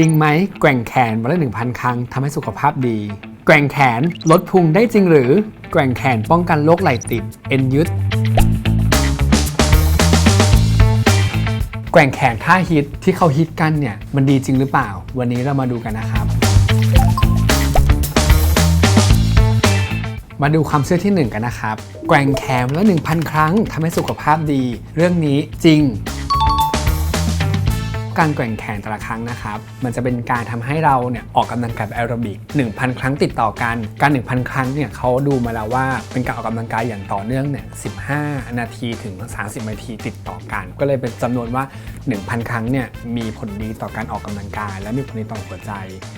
จริงไหมแกว่งแขนวันละ1,000 ครั้งทำให้สุขภาพดี แกว่งแขนลดพุงได้จริงหรือ แกว่งแขนป้องกันโรคไหล่ติด เอ็นยึด แกว่งแขนท่าฮิตที่เขาฮิตกันเนี่ยมันดีจริงหรือเปล่า วันนี้เรามาดูกันนะครับ มาดูความเชื่อที่ 1 กันนะครับ แกว่งแขนละ1,000 ครั้งทำให้สุขภาพดี เรื่องนี้จริง การแกว่งแขนแต่ละครั้งนะครับ มันจะเป็นการทำให้เราเนี่ยออกกำลังกายแอโรบิก 1,000 ครั้งติดต่อกัน การ 1,000 ครั้งเนี่ยเขาดูมาแล้วว่าเป็นการออกกำลังกายอย่างต่อเนื่องเนี่ย15 นาทีถึง 30 นาทีติดต่อกัน ก็เลยเป็นจำนวนว่า 1,000 ครั้งเนี่ยมีผลดีต่อการออกกำลังกาย และมีผลดีต่อหัวใจ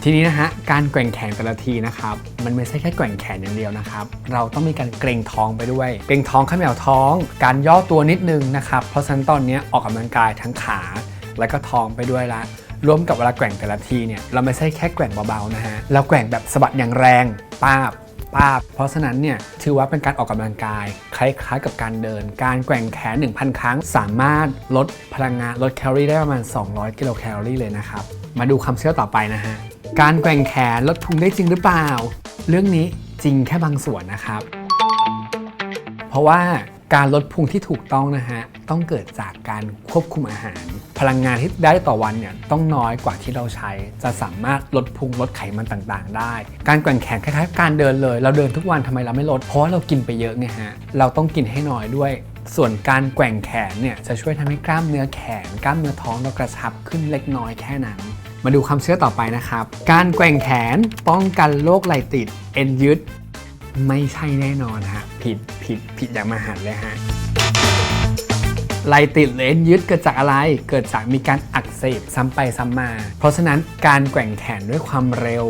ทีนี้นะฮะการแกว่งแขนแต่ละทีนะครับมันไม่ใช่แค่แกว่งแขนอย่างเดียวนะครับเราต้องมีการเกรงท้องไปด้วย เกรงท้องข้ามแมวท้อง การย่อตัวนิดนึงนะครับเพราะฉะนั้นตอนนี้ออกกำลังกายทั้งขา แล้วก็ท้องไปด้วยละรวมกับเวลาแกว่งแต่ละทีเนี่ยเราไม่ใช่แค่แกว่งเบาๆนะฮะเราแกว่งแบบสะบัดอย่างแรงป้าบป้าบเพราะฉะนั้นเนี่ยถือว่าเป็นการออกกำลังกาย คล้ายๆกับการเดิน การแกว่งแขน 1,000 ครั้ง สามารถลดพลังงานลดแคลอรี่ได้ประมาณ 200 กิโลแคลอรี่เลยนะครับ มาดูคำเชื่อต่อไปนะฮะการแกว่งแขนลดพุงได้จริงหรือเปล่า เรื่องนี้จริงแค่บางส่วนนะครับ เพราะว่า การลดพุงที่ถูกต้องนะฮะต้องเกิดจากการควบคุมอาหาร พลังงานที่ได้ต่อวันเนี่ยต้องน้อยกว่าที่เราใช้ จะสามารถลดพุงลดไขมันต่างๆ ได้ การแกว่งแขนคล้ายๆการเดินเลย เราเดินทุกวันทำไมเราไม่ลด เพราะว่าเรากินไปเยอะไงฮะเราต้องกินให้น้อยด้วย ส่วนการแกว่งแขนเนี่ยจะช่วยทำให้กล้ามเนื้อแขน กล้ามเนื้อท้องเรากระชับขึ้นเล็กน้อยแค่นั้นมาดูคำเชื่อต่อไปนะครับ การแกว่งแขนป้องกันโรคไหล่ติด เอ็นยึด ไม่ใช่แน่นอนฮะ ผิดผิดผิดอย่างมหันต์เลยฮะไหลติดหรือเอ็นยึดเกิดจากอะไร เกิดจากมีการอักเสบซ้ำไปซ้ำมา เพราะฉะนั้นการแกว่งแขนด้วยความเร็ว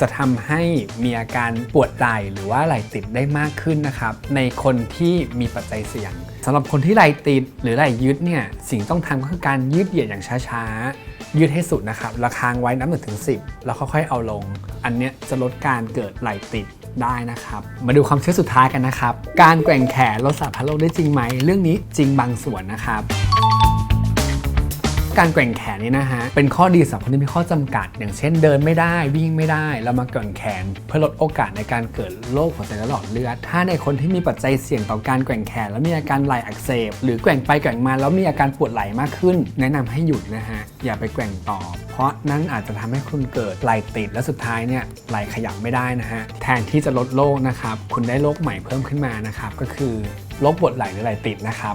จะทำให้มีอาการปวดไหล่หรือว่าไหล่ติดได้มากขึ้นนะครับ ในคนที่มีปัจจัยเสี่ยงสำหรับคนที่ไหล่ติดหรือไหล่ยึดเนี่ยสิ่งต้องทำก็คือการยืดเหยียดอย่างช้าๆ ยืดให้สุดนะครับแล้วค้างไว้นับหนึ่งถึงสิแล้วค่อยๆเอาลง อันเนี้ยจะลดการเกิดไหล่ติด ได้นะครับ มาดูความเชื่อสุดท้ายกันนะครับ การแกว่งแขนลดสารพัดโรคได้จริงไหม เรื่องนี้จริงบางส่วนนะครับการแกว่งแขนนี่นะฮะ เป็นข้อดีสำหรับคนที่มีข้อจำกัด อย่างเช่นเดินไม่ได้วิ่งไม่ได้ เรามาแกว่งแขน เพื่อลดโอกาสในการเกิดโรคหัวใจและหลอดเลือด ถ้าในคนที่มีปัจจัยเสี่ยงต่อการแกว่งแขน แล้วมีอาการไหล่อักเสบ หรือแกว่งไปแกว่งมาแล้วมีอาการปวดไหล่มากขึ้น แนะนำให้หยุดนะฮะอย่าไปแกว่งต่อ ราะนั่นอาจจะทำให้คุณเกิดไหลติดและสุดท้ายเนี่ยไหลขยับไม่ได้นะฮะแทนที่จะลดโรคนะครับคุณได้โรคใหม่เพิ่มขึ้นมานะครับก็คือโรคปวดไหล่หรือไหลติดนะครับ